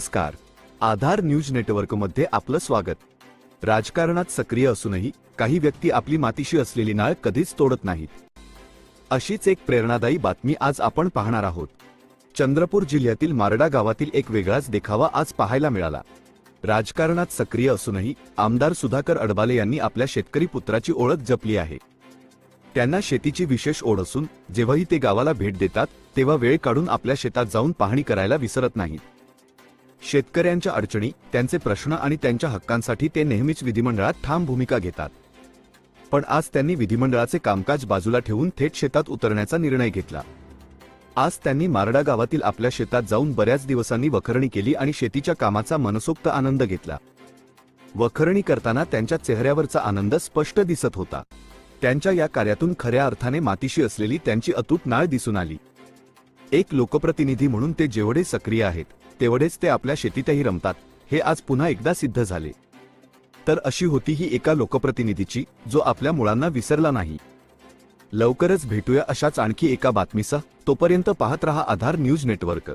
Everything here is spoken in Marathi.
नमस्कार. आधार न्यूज नेटवर्कमध्ये आपलं स्वागत. राजकारणात सक्रिय असूनही काही व्यक्ती आपली मातीशी असलेली नाळ कधीच तोडत नाहीत. अशीच एक प्रेरणादायी बातमी आज आपण पाहणार आहोत. चंद्रपूर जिल्ह्यातील मारडा गावातील एक वेगळाच देखावा आज पाहायला मिळाला. राजकारणात सक्रिय असूनही आमदार सुधाकर अडबाले यांनी आपल्या शेतकरी पुत्राची ओळख जपली आहे. त्यांना शेतीची विशेष ओढ असून जेव्हाही ते गावाला भेट देतात तेव्हा वेळ काढून आपल्या शेतात जाऊन पाहणी करायला विसरत नाहीत. शेतकऱ्यांच्या अडचणी त्यांचे प्रश्न आणि त्यांच्या हक्कांसाठी ते नेहमीच विधिमंडळात ठाम भूमिका घेतात. पण आज त्यांनी विधिमंडळाचे कामकाज बाजूला ठेवून थेट शेतात उतरण्याचा निर्णय घेतला. आज त्यांनी मारडा गावातील आपल्या शेतात जाऊन बऱ्याच दिवसांनी वखरणी केली आणि शेतीच्या कामाचा मनसोक्त आनंद घेतला. वखरणी करताना त्यांच्या चेहऱ्यावरचा आनंद स्पष्ट दिसत होता. त्यांच्या या कार्यातून खऱ्या अर्थाने मातीशी असलेली त्यांची अतूट नाळ दिसून आली. एक लोकप्रतिनिधी म्हणून ते जेवढे सक्रिय आहेत तेवढेच ते आपल्या शेतीतही रमतात हे आज पुन्हा एकदा सिद्ध झाले. तर अशी होती ही एका लोकप्रतिनिधीची जो आपल्या मुळांना विसरला नाही. लवकरच भेटूया अशाच आणखी एका बातमीसह तोपर्यंत पाहत रहा आधार न्यूज नेटवर्क.